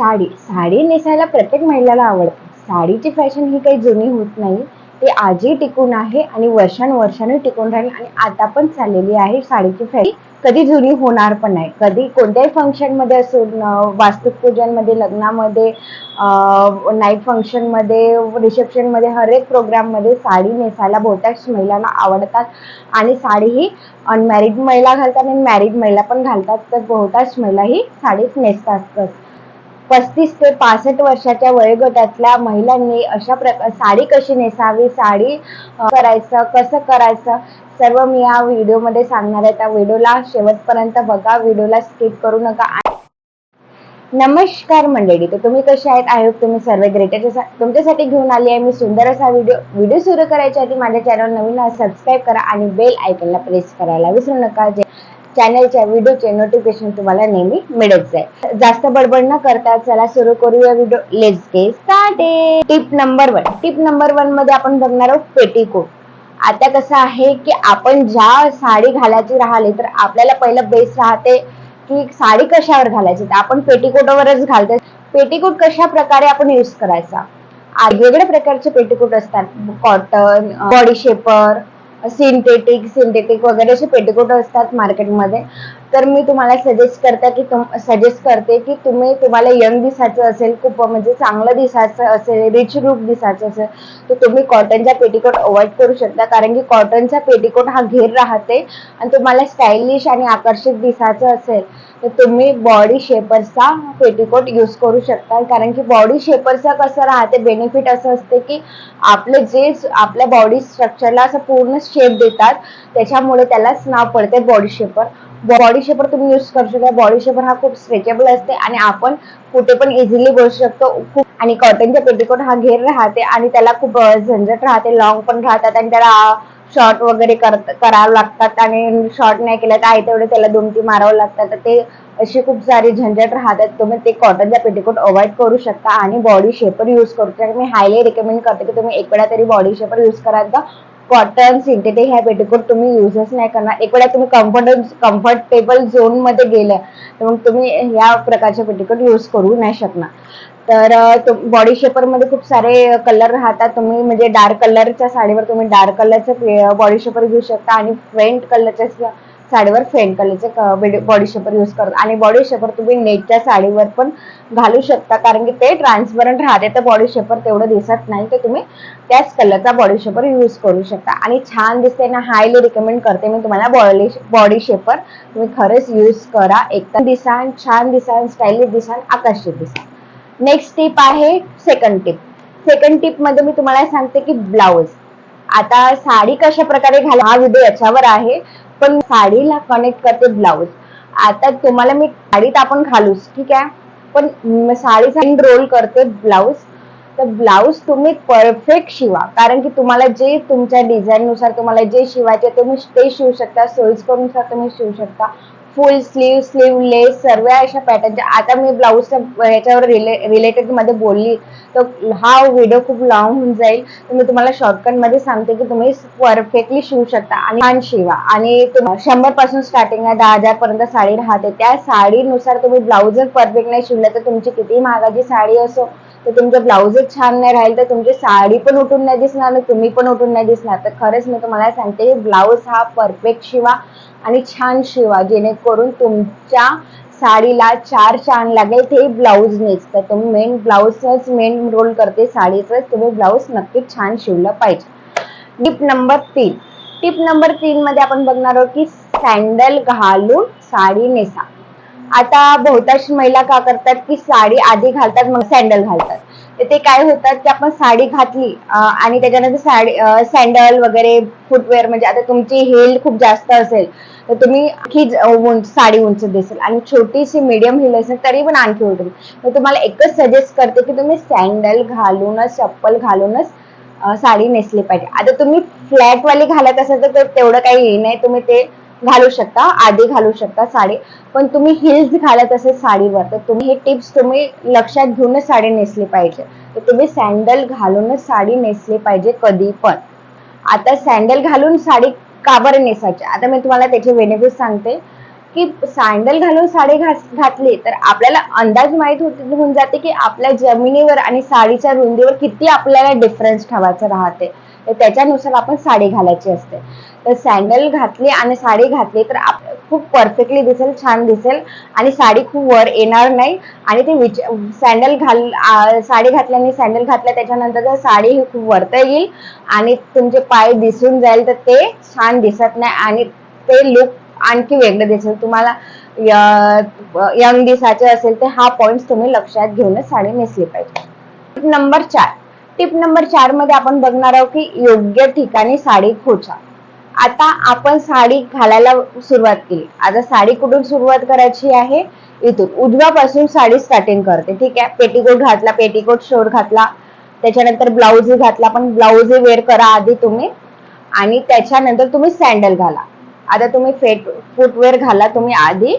साडी. साडी नेसायला प्रत्येक महिलाला आवडते. साडीची फॅशन ही काही जुनी होत नाही. ती आजही टिकून आहे आणि वर्षानुवर्षाने टिकून राहील आणि आता पण चाललेली आहे साडीची फॅशन कधी जुनी होणार पण नाही. कधी कोणत्याही फंक्शनमध्ये असो वास्तुपूजनमध्ये लग्नामध्ये नाईट फंक्शनमध्ये रिसेप्शनमध्ये हर एक प्रोग्राममध्ये साडी नेसायला बहुतांश महिलांना आवडतात. आणि साडी ही अनमॅरिड महिला घालतात आणि मॅरिड महिला पण घालतात. तर बहुतांश महिला ही साडीच नेसतात. पस्तीस ते पासष्ट वर्षाच्या वयोगटातल्या महिलांनी अशा प्रकार साडी कशी नेसावी साडी करायचं कसं करायचं सर्व मी या व्हिडिओमध्ये सांगणार आहे. त्या व्हिडिओला शेवटपर्यंत बघा. व्हिडिओला स्किप करू नका. नमस्कार मंडळी. तर तुम्ही कसे आहेत? आय होप तुम्ही सर्व ग्रेटर तुमच्यासाठी घेऊन आली आहे मी सुंदर असा व्हिडिओ. व्हिडिओ सुरू करायच्या आधी माझ्या चॅनल नवीन सबस्क्राईब करा आणि बेल आयकनला प्रेस करायला विसरू नका. जे चॅनलच्या व्हिडिओचे नोटिफिकेशन तुम्हाला नेहमी मिळत जाईल. जास्त बडबड न करता चला सुरू करूया video let's get started tip number one tip number वनमध्ये आपण बघणार आहोत पेटीकोट आता कसं आहे की आपण ज्या साडी घालायची राहिली तर आपल्याला पहिलं बेस राहते की साडी कशावर घालायची. तर आपण पेटीकोटवरच घालतो पेटीकोट कशा प्रकारे आपण यूज करायचा? वेगवेगळ्या प्रकारचे पेटीकोट असतात. Cotton body shaper synthetic synthetic वगैरे असे पेटीकोट असतात मार्केटमध्ये तर मी तुम्हाला सजेस्ट करते की तुम सजेस्ट करते की तुम्ही तुम्हाला यंग दिसायचं असेल खूप म्हणजे चांगलं दिसायचं असेल रिच लुक दिसायचं असेल तर तुम्ही कॉटनचा पेटीकोट अवॉइड करू शकता. कारण की कॉटनचा पेटीकोट हा घेर राहते आणि तुम्हाला स्टायलिश आणि आकर्षित दिसायचं असेल तर तुम्ही बॉडी शेपरचा पेटीकोट यूज करू शकता. कारण की बॉडी शेपरचा कसं राहते बेनिफिट असं असते की आपलं जे आपल्या बॉडी स्ट्रक्चरला असं पूर्ण शेप देतात त्याच्यामुळे त्यालाच नाव पडते बॉडी शेपर बॉडी शेपर तुम्ही यूज करू शकता. बॉडी शेपर हा खूप स्ट्रेचेबल असते आणि आपण कुठे पण इझिली बसू शकतो. खूप आणि कॉटनचा पेटीकोट हा घेर राहते आणि त्याला खूप झंझट राहते. लॉंग पण राहतात आणि त्याला शॉर्ट वगैरे करत करावं लागतात आणि शॉर्ट नाही केलं तर आहे तेवढे त्याला दुमती मारावं लागतात. तर ते अशी खूप सारी झंझट राहतात. तुम्ही ते कॉटनचा पेटीकोट अवॉइड करू शकता आणि बॉडी शेपर यूज करू शकता. मी हायली रिकमेंड करते की तुम्ही एक वेळा तरी बॉडी शेपर यूज करायचा कॉटन सिंथेटिक ह्या पेटीकोट तुम्ही युजच नाही करणार. एक वेळा तुम्ही कम्फर्ट कम्फर्टेबल झोनमध्ये गेलं तर मग तुम्ही ह्या प्रकारचे पेटीकोट यूज करू नाही शकणार. तर बॉडी शेपरमध्ये खूप सारे कलर राहतात. तुम्ही म्हणजे डार्क कलरच्या साडीवर तुम्ही डार्क कलरचं बॉडी शेपर घेऊ शकता आणि फ्रंट कलरच्या साडीवर फ्रेंड कलरचे बॉडी शेपर यूज करतो आणि बॉडी शेपर तुम्ही नेटच्या साडीवर पण घालू शकता. कारण की ते ट्रान्सपरंट राहते तर बॉडी शेपर तेवढं दिसत नाही तर तुम्ही त्याच कलरचा बॉडी शेपर यूज करू शकता. आणि छान दिसते ना हायली रिकमेंड करते मी तुम्हाला बॉडी बॉडी शेपर. तुम्ही खरंच यूज करा. एकदम दिसान छान दिसान स्टाईलिश दिसान आकर्षित दिसान. नेक्स्ट टिप आहे सेकंड टिप सेकंड टिपमध्ये मी तुम्हाला सांगते की ब्लाऊज आता साडी कशा प्रकारे घाला हा व्हिडिओ याच्यावर आहे. पण साडीला कनेक्ट करते ब्लाऊज आता तुम्हाला मी साडीत आपण घालूच ठीक आहे? पण साडी साडीचा रोल करते ब्लाऊज तर ब्लाऊज तुम्ही परफेक्ट शिवा. कारण की तुम्हाला जे तुमच्या डिझाईन नुसार तुम्हाला जे शिवायचे तुम्ही ते शिवू शकता सोयीस्करनुसार तुम्ही शिवू शकता. फुल स्लीव स्लीवलेस सर्व अशा पॅटर्नच्या आता मी ब्लाऊजच्या ह्याच्यावर रिले रिलेटेडमध्ये बोलली. तर हा व्हिडिओ खूप लॉंग होऊन जाईल. तर मी तुम्हाला शॉर्टकटमध्ये सांगते की तुम्ही परफेक्टली शिवू शकता. आणि छान शिवा. आणि शंभरपासून शंभरपासून स्टार्टिंग आहे दहा हजारपर्यंत साडी राहते. त्या साडीनुसार तुम्ही ब्लाऊज जर परफेक्ट नाही शिवलं तर तुमची कितीही महागाची साडी असो तर तुमचं ब्लाऊजच छान नाही राहील तर तुमची साडी पण उठून नाही दिसणार आणि तुम्ही पण उठून नाही दिसणार. तर खरंच मी तुम्हाला सांगते की ब्लाऊज हा परफेक्ट शिवा. आणि छान शिवा जेणेकरून तुमच्या साडीला चार चांद लागेल ते ब्लाऊज नेसतं तुम्ही मेन ब्लाऊजच मेन रोल करते साडीचं तुम्ही ब्लाऊज नक्कीच छान शिवलं पाहिजे. टिप नंबर तीन. टिप नंबर तीन मध्ये आपण बघणार आहोत की सँडल घालून साडी नेसा. आता बहुतांश महिला का करतात की साडी आधी घालतात मग सँडल घालतात. ते काय होतात की आपण साडी घातली आणि त्याच्यानंतर साडी सँडल वगैरे फुटवेअर म्हणजे आता तुमची हिल खूप जास्त असेल तर तुम्ही आणखी उंच साडी उंच दिसेल आणि छोटीशी मीडियम हिल असेल तरी पण आणखी उठेल तर तुम्हाला एकच सजेस्ट करते की तुम्ही सँडल घालूनच चप्पल घालूनच साडी नेसली पाहिजे. आता तुम्ही फ्लॅटवाली घालत असाल तर तेवढं काही हे नाही. तुम्ही ते घालू शकता आधी घालू शकता साडी. पण तुम्ही हिल्स घालत असेल साडीवर तर तुम्ही हे टिप्स तुम्ही लक्षात घेऊनच साडी नेसली पाहिजे. तर तुम्ही सँडल घालूनच साडी नेसली पाहिजे कधी पण. आता सँडल घालून साडी का बरं नेसायची. आता मी तुम्हाला त्याचे बेनिफिट सांगते. की सँडल घालून साडी घातली तर आपल्याला अंदाज माहीत होऊन जाते की आपल्या जमिनीवर आणि साडीच्या रुंदीवर किती आपल्याला डिफरन्स ठेवायचं राहते. तर त्याच्यानुसार आपण साडी घालायची असते. तर सँडल घातली आणि साडी घातली तर आप खूप परफेक्टली दिसेल छान दिसेल आणि साडी खूप वर येणार नाही. आणि ते विच सँडल घाल साडी घातल्याने सँडल घातल्या त्याच्यानंतर जर साडी ही खूप वरता येईल आणि तुमचे पाय दिसून जाईल तर ते छान दिसत नाही आणि ते लुक आणखी वेगळं दिसेल. तुम्हाला यंग दिसायचे असेल तर हा पॉइंट तुम्ही लक्षात घेऊनच साडी नेसली पाहिजे. टिप नंबर चार. टिप नंबर चारमध्ये आपण बघणार आहोत की योग्य ठिकाणी साडी खोचा. आता आपण साडी घालायला सुरुवात केली. आता साडी कुठून सुरुवात करायची आहे? इथून. उजव्यापासून साडी स्टार्टिंग करते. ठीक आहे? पेटीकोट घातला पेटीकोट शोर घातला. त्याच्यानंतर ब्लाऊज घातला. पण ब्लाऊज वेअर करा आधी तुम्ही. आणि त्याच्यानंतर तुम्ही सँडल घाला. आता तुम्ही फेट फुटवेअर घाला तुम्ही आधी.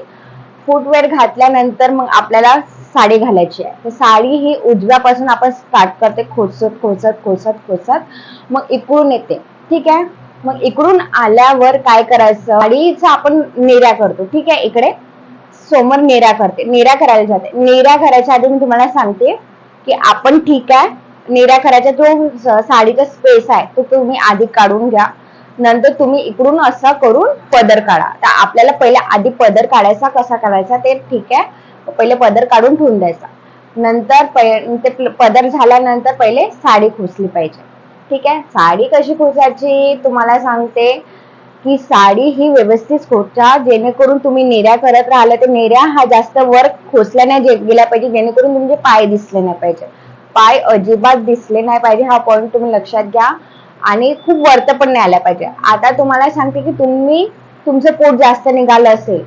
फुटवेअर घातल्यानंतर मग आपल्याला साडी घालायची आहे. तर साडी ही उजव्यापासून आपण स्टार्ट करते. खोचत खोचत खोचत खोचत. मग इकडून येते. ठीक आहे? मग इकडून आल्यावर काय करायचं? साडीचा आपण नेऱ्या करतो. ठीक आहे? इकडे. समोर नेऱ्या करते. नेऱ्या करायला जाते. नेऱ्या करायच्या आधी मी तुम्हाला सांगते की आपण ठीक आहे. नेऱ्या करायचा जो साडीचा स्पेस आहे. तो तुम्ही आधी काढून घ्या. नंतर तुम्ही इकडून असा करून पदर काढा. तर आपल्याला पहिले आधी पदर काढायचा कसा काढायचा ते ठीक आहे. पहिले पदर काढून ठेवून द्यायचा. नंतर ते पदर झाल्यानंतर पहिले साडी खोचली पाहिजे. ठीक आहे? साडी कशी खुसायची तुम्हाला सांगते. की साडी ही व्यवस्थित खोचा जेणेकरून तुम्ही नेऱ्या करत राहिला तर नेऱ्या हा जास्त वर खोचल्या नाही गेला पाहिजे जेणेकरून तुमचे पाय दिसले नाही पाहिजे. पाय अजिबात दिसले नाही पाहिजे. हा पॉईंट तुम्ही लक्षात घ्या. आणि खूप वरत पण नाही आल्या पाहिजे. आता तुम्हाला सांगते की तुम्ही तुमचं पोट जास्त निघालं असेल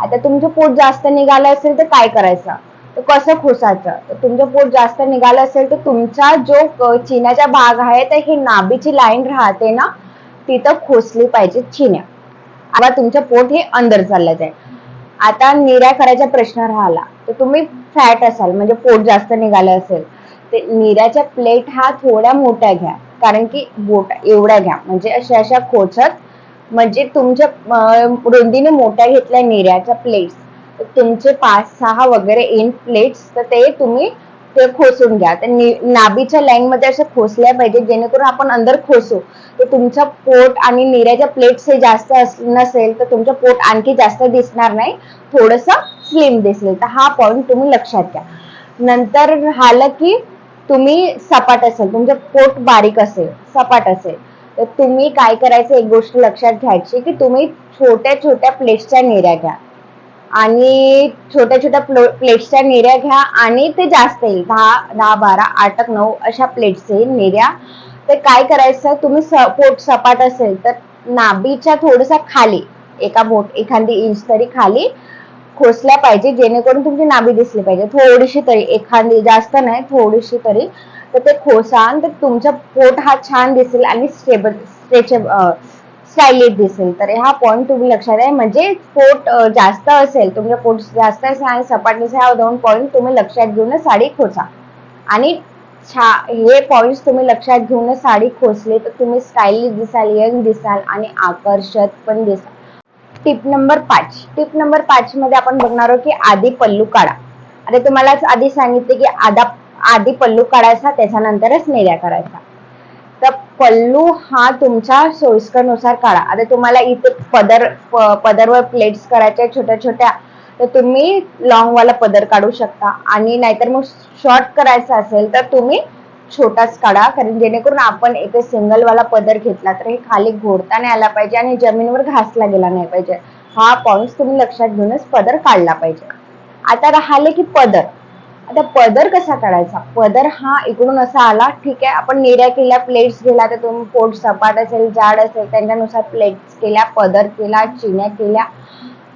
आता तुमचं पोट जास्त निघालं असेल तर काय करायचं? तर कसं खोसायचं? तर तुमचं पोट जास्त निघालं असेल तर तुमचा जो चिन्याचा भाग आहे तर ही नाभीची लाईन राहते ना तिथं खोसली पाहिजे चिन्या. आता तुमचं पोट हे अंदर चाललं जाईल. आता निऱ्या करायचा प्रश्न राहिला तर तुम्ही फॅट असाल म्हणजे पोट जास्त निघालं असेल ते निऱ्याच्या प्लेट हा थोड्या मोठ्या घ्या. कारण की बोट एवढ्या घ्या. म्हणजे अशा अशा खोचत म्हणजे तुमच्या रुंदीने मोठ्या घेतल्या निऱ्याच्या प्लेट्स तुमचे पाच सहा वगैरे इन प्लेट्स तर ते तुम्ही ते खोसून घ्या. तर नाभीच्या लाईन मध्ये असं खोसल्या पाहिजे जेणेकरून आपण अंदर खोसू तर तुमचं पोट आणि निऱ्याच्या प्लेट्स हे जास्त अस- नसेल तर तुमचं पोट आणखी जास्त दिसणार नाही. थोडस स्लिम दिसेल. तर हा पॉइंट तुम्ही लक्षात घ्या. नंतर राहिलं की तुम्ही सपाट असेल तुमचं पोट बारीक असेल सपाट असेल तर तुम्ही काय करायचं एक गोष्ट लक्षात घ्यायची की तुम्ही छोट्या छोट्या प्लेट्सच्या नेऱ्या घ्या. आणि छोट्या छोट्या प्लेट्सच्या नेऱ्या घ्या आणि ते जास्त येईल दहा दहा बारा आठ एक नऊ अशा प्लेट्स येईल तर काय करायचं तुम्ही स- पोट सपाट असेल तर नाभीच्या थोडंसं खाली एका बोट एखादी इंच तरी खाली खोसल्या पाहिजे जेणेकरून तुमची नाभी दिसली पाहिजे. थोडीशी तरी एखादी जास्त नाही थोडीशी तरी. तर ते खोसान तर तुमचा पोट हा छान दिसेल आणि स्टेबल स्ट्रेचेबल स्टाईलिश दिसेल. तर हा पॉईंट तुम्ही लक्षात आहे. म्हणजे पोट जास्त असेल तुमचं पोट जास्त असेल आणि सपाट दिसेल हा दोन पॉईंट तुम्ही लक्षात घेऊनच साडी खोचा आणि छा हे पॉईंट तुम्ही लक्षात घेऊनच साडी खोचली तर तुम्ही स्टाईलिश दिसाल यंग दिसाल आणि आकर्षक पण दिसाल. टिप नंबर पाच. टिप नंबर पाच मध्ये आपण बघणार आहोत की आधी पल्लू काढा. अरे तुम्हाला आधी सांगितले की आधा आधी पल्लू काढायचा त्याच्यानंतरच निर्या करायचा. तर पल्लू हा तुमच्या सोयीस्करनुसार काढा. आता तुम्हाला इथे पदर पदरवर प्लेट्स करायच्या छोट्या छोट्या. तर तुम्ही लॉंगवाला पदर काढू शकता. आणि नाहीतर मग शॉर्ट करायचा असेल तर तुम्ही छोटाच काढा कारण जेणेकरून आपण एक सिंगल वाला पदर घेतला तर हे खाली घोडता नाही आला पाहिजे आणि जमिनीवर घासला गेला नाही पाहिजे. हा पॉइंट तुम्ही लक्षात घेऊनच पदर काढला पाहिजे. आता राहिले की पदर. आता पदर कसा काढायचा? पदर हा इकडून असा आला ठीक आहे आपण नेऱ्या केल्या प्लेट्स गेला तर तुम्ही पोट सपाट असेल जाड असेल त्यांच्यानुसार प्लेट्स केल्या पदर केला चिन्या केल्या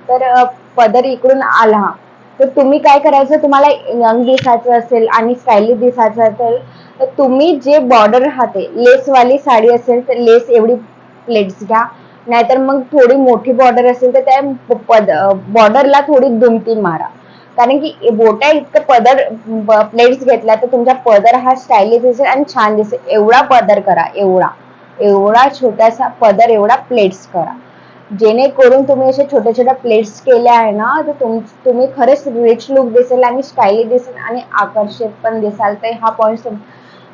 तर पदर इकडून आला. तर तुम्ही काय करायचं? तुम्हाला यंग दिसायचं असेल आणि स्टायलिश दिसायचं असेल तर तुम्ही जे बॉर्डर राहते लेसवाली साडी असेल तर लेस एवढी प्लेट्स घ्या. नाहीतर मग थोडी मोठी बॉर्डर असेल तर त्या पद बॉर्डरला थोडी दुमती मारा. कारण की बोटा इतकं पदर प्लेट्स घेतल्या तर तुमचा पदर हा स्टायलिश दिसेल आणि छान दिसेल. एवढा पदर करा एवढा. एवढा छोटासा पदर एवढा प्लेट्स करा. जेणेकरून तुम्ही असे छोट्या छोट्या प्लेट्स केल्या आहे ना तर तुम तुम्ही खरंच रिच लुक दिसेल आणि स्टाईली दिसेल आणि आकर्षित पण दिसाल. तर हा पॉईंट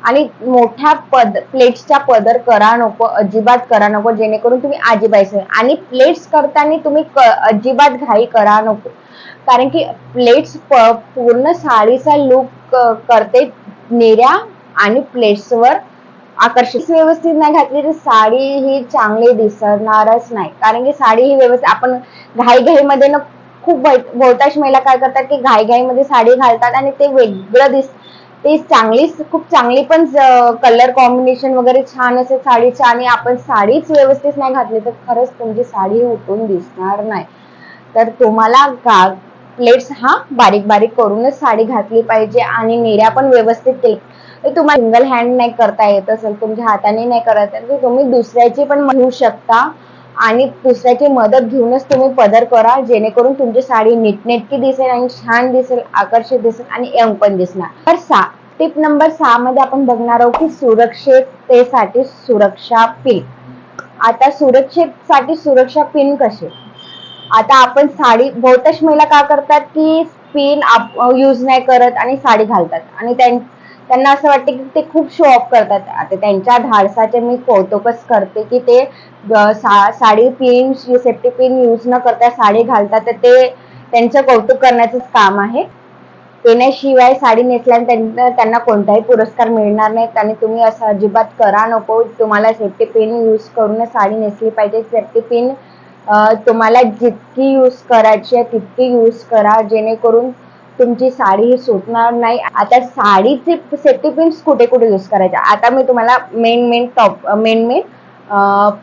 आणि मोठ्या पद प्लेट्सचा पदर करा नको अजिबात करा नको जेणेकरून तुम्ही आजीबाईस आणि प्लेट्स करताना तुम्ही क अजिबात घाई करा नको. कारण की प्लेट्स पूर्ण साडीचा लुक करते नेऱ्या आणि प्लेट्सवर आकर्षित. व्यवस्थित नाही घातली तर साडी ही चांगली दिसणारच नाही. कारण की साडी ही व्यवस्थित आपण घाईघाईमध्ये ना खूप बहुतांश महिला काय करतात की घाईघाईमध्ये साडी घालतात आणि ते वेगळं दिस ते चांगली खूप चांगली पण कलर कॉम्बिनेशन वगैरे छान असेल साडीची आणि आपण साडीच व्यवस्थित नाही घातली तर खरंच तुमची साडी उठून दिसणार नाही. तर तुम्हाला प्लेट्स हा बारीक बारीक करूनच साडी घातली पाहिजे आणि निऱ्या पण व्यवस्थित केली. तुम्हाला सिंगल हँड नाही करता येत असेल तुमच्या हाताने नाही करत तर तुम्ही दुसऱ्याची पण म्हणू शकता. आणि दुसऱ्याची मदत घेऊनच तुम्ही पदर करा जेणेकरून तुमची साडी नीटनेटकी दिसेल आणि छान दिसेल आकर्षित दिसेल आणि यंग पण दिसणार. तर सहा टिप नंबर सहा मध्ये आपण बघणार आहोत की सुरक्षिततेसाठी सुरक्षा पिन आता सुरक्षेसाठी सुरक्षा पिन कसे आता आपण साडी बहुतांश महिला का करतात की पिन यूज नाही करत आणि साडी घालतात. आणि त्यां त्यांना असं वाटते की ते खूप शो ऑफ करतात. आता त्यांच्या धाडसाचे मी कौतुकच करते की ते सा sari pin safety pin use न करता साडी घालतात तर ते त्यांचं कौतुक करण्याचंच काम आहे. शिवाय साडी नेसल्याने त्यांना कोणताही पुरस्कार मिळणार नाहीत आणि तुम्ही असं अजिबात करा नको. तुम्हाला सेफ्टी पिन यूज करून साडी नेसली पाहिजे. सेफ्टी पिन तुम्हाला जितकी यूज करायची आहे तितकी यूज करा. जेणेकरून तुमची साडी ही सुटणार नाही. आता साडीचे सेफ्टी पिन्स कुठे कुठे यूज करायचे? आता मी तुम्हाला main main top main main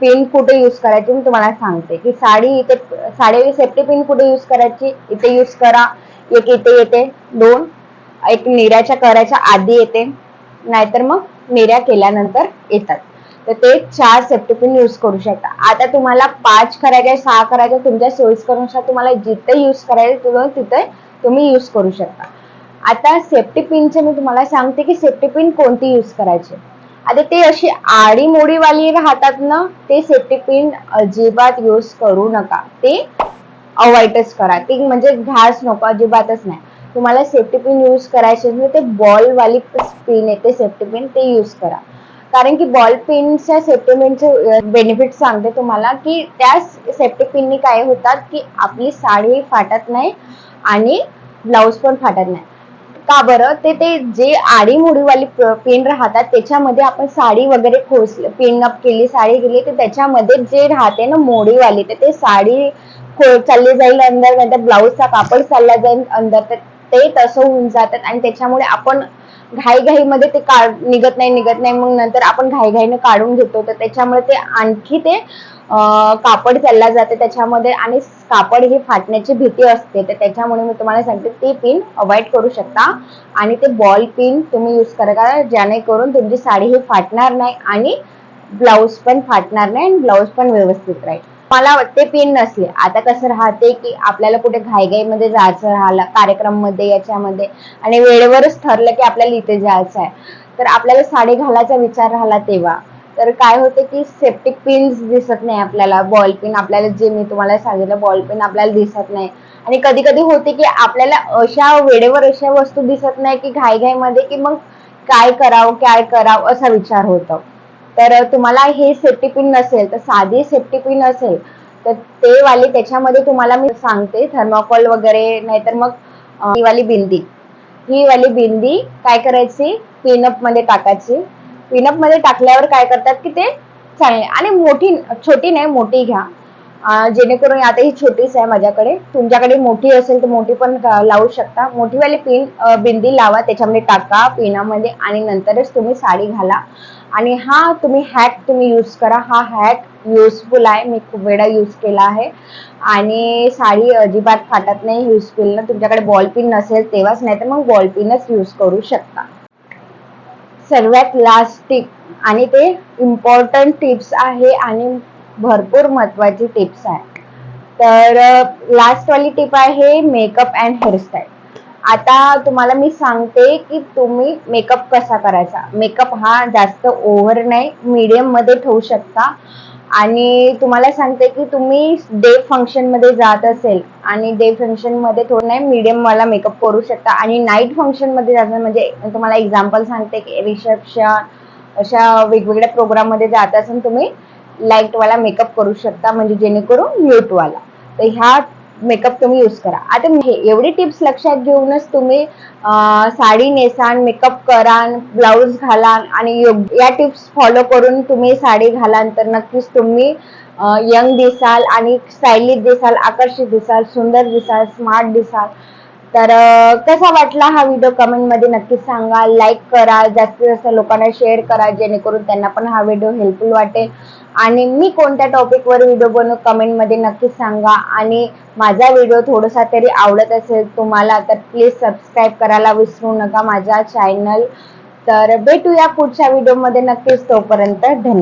pin कुठे यूज करायची मी तुम्हाला सांगते. की साडी इथे साडी सेफ्टी पिन कुठे यूज करायची? इथे यूज करा. एक इथे येते दोन. एक निऱ्याच्या करायच्या आधी येते. नाहीतर मग निऱ्या केल्यानंतर येतात. तर ते चार सेफ्टी पिन यूज करू शकता. आता तुम्हाला पाच करायचे सहा करायचे तुमच्या सोयीस्करनुसार तुम्हाला जिथे यूज करायचे तिथे तुम्ही यूज करू शकता. आता सेफ्टी पिनचे मी तुम्हाला सांगते की सेफ्टी पिन कोणती यूज करायची. आता ते अशी आडी मोडीवाली राहतात ना ते सेफ्टी पिन अजिबात यूज करू नका. ते अवॉइडच करा. ते म्हणजे घास नको अजिबातच नाही. तुम्हाला सेफ्टी पिन यूज करायचे ते बॉल वाली पिन येते सेफ्टी पिन ते यूज करा. कारण की बॉल पिनच्या सेफ्टी बेनिफिट सांगते तुम्हाला की त्या सेफ्टी पिननी काय होतात की आपली साडी फाटत नाही आणि ब्लाऊज पण फाटत नाही. का बरं? ते ते जे आडी मुडीवाली पिन राहतात त्याच्यामध्ये आपण साडी वगैरे खोस पिन अप केली साडी गेली तर त्याच्यामध्ये जे राहते ना मोडीवाली तर ते साडी खो चालली जाईल अंदर नंतर ब्लाऊजचा कापड चालला जाईल अंदर तर ते तसं होऊन जातात आणि त्याच्यामुळे आपण घाईघाईमध्ये ते काढ निघत नाही निघत नाही. मग नंतर आपण घाईघाईने काढून घेतो. तर त्याच्यामुळे ते आणखी ते कापड चालला जाते त्याच्यामध्ये आणि कापड ही फाटण्याची भीती असते. तर त्याच्यामुळे मी तुम्हाला सांगते ती पिन अवॉइड करू शकता. आणि ते बॉल पिन तुम्ही यूज करा. जेणेकरून तुमची साडी ही फाटणार नाही आणि ब्लाऊज पण फाटणार नाही आणि ब्लाऊज पण व्यवस्थित राहील. मला वाटते पिन नसले. आता कसं राहते की आपल्याला कुठे घाईघाईमध्ये जायचं राहिलं कार्यक्रममध्ये याच्यामध्ये आणि वेळेवरच ठरलं की आपल्याला इथे जायचं आहे. तर आपल्याला साडी घालायचा विचार राहिला तेव्हा. तर काय होते की सेप्टिक पिन्स दिसत नाही आपल्याला. बॉल पिन आपल्याला जे मी तुम्हाला सांगितलं बॉल पिन आपल्याला दिसत नाही. आणि कधी कधी होते की आपल्याला अशा वेळेवर अशा वस्तू दिसत नाही की घाईघाईमध्ये की मग काय करावं काय करावं असा विचार होतो. तर तुम्हाला हे सेफ्टी पिन नसेल तर साधी सेफ्टी पिन असेल तर ते वाली त्याच्यामध्ये तुम्हाला मी सांगते थर्माकोल वगैरे नाहीतर मग ही वाली बिंदी. ही वाली बिंदी काय करायची? पिनअपमध्ये टाकायची. पिनअपमध्ये टाकल्यावर काय करतात की ते चांगले आणि मोठी छोटी नाही मोठी घ्या. जेणेकरून आता ही छोटीच आहे माझ्याकडे. तुमच्याकडे मोठी असेल तर मोठी पण लावू शकता. मोठीवाली पिन बिंदी लावा त्याच्यामध्ये टाका पिनामध्ये आणि नंतरच तुम्ही साडी घाला. आणि हा तुम्ही हॅक तुम्ही यूज करा. हा हॅक युजफुल आहे. मी खूप वेळा यूज केला आहे. आणि साडी अजिबात फाटत नाही युजफुल ना. तुमच्याकडे बॉल पिन नसेल तेव्हाच नाही तर मग बॉल पिनच यूज करू शकता. सर्वात लास्ट टिप आणि ते इम्पॉर्टंट टिप्स आहे आणि भरपूर महत्वाची टिप्स आहे. तर लास्ट वाली टिप आहे मेकअप अँड हेअरस्टाईल आता तुम्हाला मी सांगते की तुम्ही मेकअप कसा करायचा. मेकअप हा जास्त ओव्हर नाही मीडियममध्ये ठेवू शकता. आणि तुम्हाला सांगते की तुम्ही डे फंक्शनमध्ये जात असेल आणि डे फंक्शनमध्ये थोडं नाही मीडियम वाला मेकअप करू शकता. आणि नाईट फंक्शनमध्ये जात म्हणजे तुम्हाला एक्झाम्पल सांगते की रिसेप्शन अशा वेगवेगळ्या प्रोग्राममध्ये जात असेल तुम्ही लाईटवाला मेकअप करू शकता म्हणजे जेणेकरून म्यूटवाला तर ह्या मेकअप तुम्ही यूज करा. आता हे एवढी टिप्स लक्षात घेऊनच तुम्ही साडी नेसान मेकअप करान ब्लाऊज घालान आणि योग्य- या टिप्स फॉलो करून तुम्ही साडी घालान तर नक्कीच तुम्ही यंग दिसाल आणि स्टायलिश दिसाल आकर्षित दिसाल सुंदर दिसाल स्मार्ट दिसाल. तर कसा वाटला हा व्हिडिओ कमेंटमध्ये नक्कीच सांगा. लाईक करा जास्तीत जास्त लोकांना शेअर करा जेणेकरून त्यांना पण हा व्हिडिओ हेल्पफुल वाटेल. आणि मी कोणत्या टॉपिक वर व्हिडिओ बनवू कमेंटमध्ये नक्कीच सांगा. आणि माझा व्हिडिओ थोडासा तरी आवडत असेल तुम्हाला तर प्लीज सबस्क्राईब करायला विसरू नका माझा चॅनल तर भेटूया पुढच्या व्हिडिओमध्ये नक्कीच तोपर्यंत धन्यवाद.